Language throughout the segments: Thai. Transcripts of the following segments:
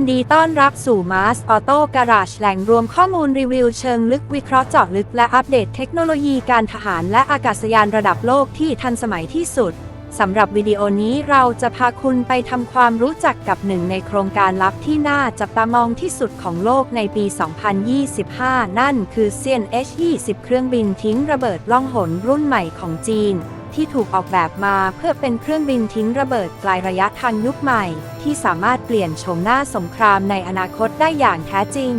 นดีต้อนรับสู่ Mars Auto Garage แหล่งรวมข้อมูลรีวิวเชิงลึกวิเคราะห์เจาะลึกและอัปเดตเทคโนโลยีการทหารและอากาศยานระดับโลกที่ทันสมัยที่สุด สำหรับวิดีโอนี้เราจะพาคุณไปทำความรู้จักกับหนึ่งในโครงการลับที่น่าจับตามองที่สุดของโลกในปี 2025 นั่นคือเซียน H-20 เครื่องบินทิ้งระเบิดล่องหนรุ่นใหม่ของจีน ที่ถูกออกแบบมาเพื่อเป็นเครื่องบินทิ้งระเบิดปลระยะทางยุคใหม่ ที่สามารถเปลี่ยนโฉมหน้าสงครามในอนาคตได้อย่างแท้จริง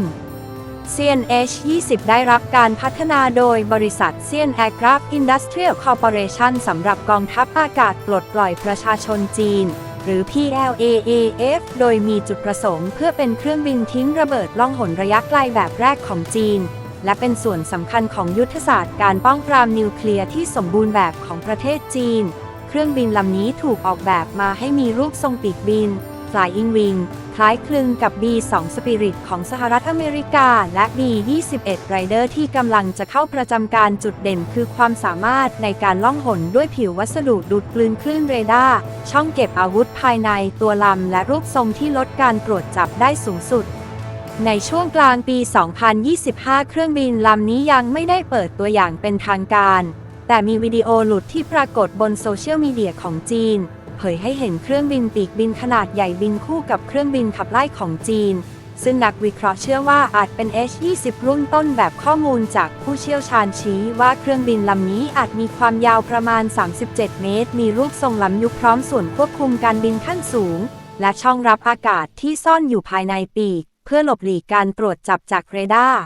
เซียน H20 ได้รับการพัฒนาโดยบริษัทเซียน Aircraft Industrial Corporation สำหรับกองทัพอากาศปลดปล่อยประชาชนจีน หรือ PLAAF โดยมีจุดประสงค์เพื่อเป็นเครื่องบินทิ้งระเบิดล่องหนระยะไกลแบบแรกของจีน และเป็นส่วนสำคัญของยุทธศาสตร์การป้องปรามนิวเคลียร์ที่สมบูรณ์แบบของประเทศจีน เครื่องบินลำนี้ถูกออกแบบมาให้มีรูปทรงปีกบิน Flying Wing คล้ายคลึงกับ B2 Spirit ของสหรัฐอเมริกา และ B21 Raider ที่กำลังจะเข้าประจำการจุดเด่นคือความสามารถในการล่องหนด้วยผิววัสดุดูดกลืนคลื่นเรดาร์ ช่องเก็บอาวุธภายในตัวลำและรูปทรงที่ลดการตรวจจับได้สูงสุด ในช่วงกลางปี 2025 เครื่องบินลำนี้ยังไม่ได้เปิดตัวอย่างเป็นทางการ แต่มีวิดีโอหลุดที่ปรากฏบนโซเชียลมีเดียของจีน เผยให้เห็นเครื่องบินปีกบินขนาดใหญ่บินคู่กับเครื่องบินขับไล่ของจีน ซึ่งนักวิเคราะห์เชื่อว่าอาจเป็น H-20 รุ่นต้นแบบข้อมูลจากผู้เชี่ยวชาญชี้ว่าเครื่องบินลำนี้อาจมีความยาวประมาณ 37 เมตร มีรูปทรงล้ำยุคพร้อมส่วนควบคุมการบินขั้นสูง และช่องรับอากาศที่ซ่อนอยู่ภายในปีก พื่อหลบหลีกการตรวจจับจากเรดาร์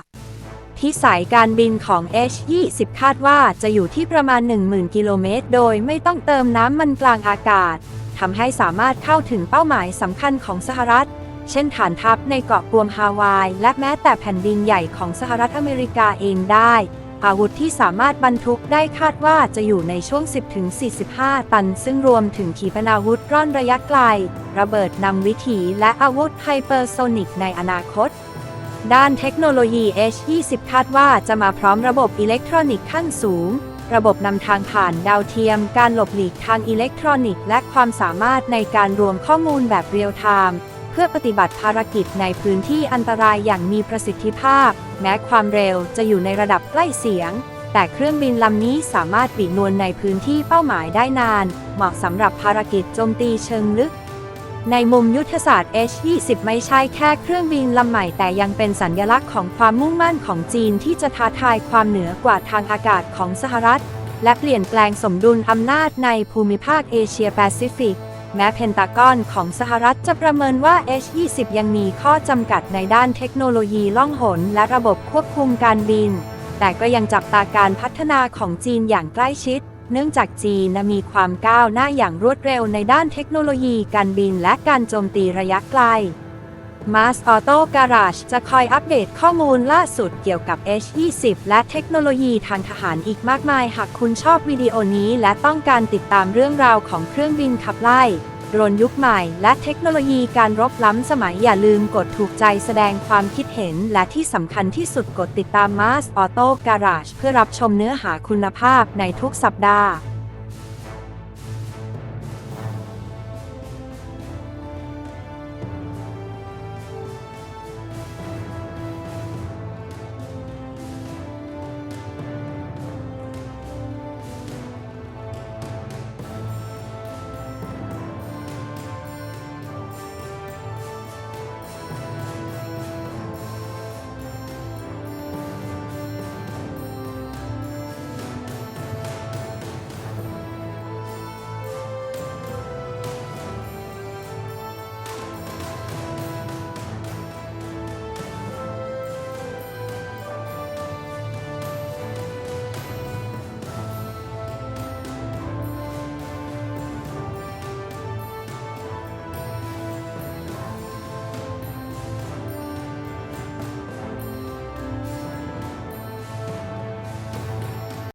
ที่สายการบินของ H-20 คาดว่าจะอยู่ที่ประมาณ 10,000 กิโลเมตร โดยไม่ต้องเติมน้ำมันกลางอากาศทำให้สามารถเข้าถึงเป้าหมายสำคัญของสหรัฐ เช่นฐานทัพในเกาะกวมฮาวาย และแม้แต่แผ่นดินใหญ่ของสหรัฐอเมริกาเองได้ อาวุธที่สามารถบรรทุกได้คาดว่าจะอยู่ในช่วง 10-45 ตัน ซึ่งรวมถึงขีปนาวุธร่อนระยะไกล ระเบิดนำวิถีและอาวุธไฮเปอร์โซนิกในอนาคต ด้านเทคโนโลยี H20 คาดว่าจะมาพร้อมระบบอิเล็กทรอนิกส์ขั้นสูง ระบบนำทางผ่านดาวเทียม การหลบหลีกทางอิเล็กทรอนิกส์และความสามารถในการรวมข้อมูลแบบเรียลไทม์ พื่อปฏิบัติภารกิจในพื้นที่อันตรายอย่างมีประสิทธิภาพ แม้ความเร็วจะอยู่ในระดับใกล้เสียง แต่เครื่องบินลำนี้สามารถปีนวลในพื้นที่เป้าหมายได้นาน เหมาะสำหรับภารกิจโจมตีเชิงลึก ในมุมยุทธศาสตร์ H-20 ไม่ใช่แค่เครื่องบินลำใหม่แต่ยังเป็นสัญลักษณ์ของความมุ่งมั่นของจีนที่จะท้าทายความเหนือกว่าทางอากาศของสหรัฐ และเปลี่ยนแปลงสมดุลอำนาจในภูมิภาคเอเชียแปซิฟิก แม้เพนตากอนของสหรัฐจะประเมินว่า H-20 ยังมีข้อจำกัดในด้านเทคโนโลยีล่องหนและระบบควบคุมการบิน แต่ก็ยังจับตาการพัฒนาของจีนอย่างใกล้ชิด เนื่องจากจีนมีความก้าวหน้าอย่างรวดเร็วในด้านเทคโนโลยีการบินและการโจมตีระยะไกล Mars Auto Garage จะคอยอัปเดตข้อมูลล่าสุดเกี่ยวกับ H20 และเทคโนโลยีทางทหารอีกมากมาย หากคุณชอบวิดีโอนี้และต้องการติดตามเรื่องราวของเครื่องบินขับไล่โดรนยุคใหม่และเทคโนโลยีการรบล้ำสมัยอย่าลืมกดถูกใจแสดงความคิดเห็น และที่สำคัญที่สุดกดติดตาม Mars Auto Garage เพื่อรับชมเนื้อหาคุณภาพในทุกสัปดาห์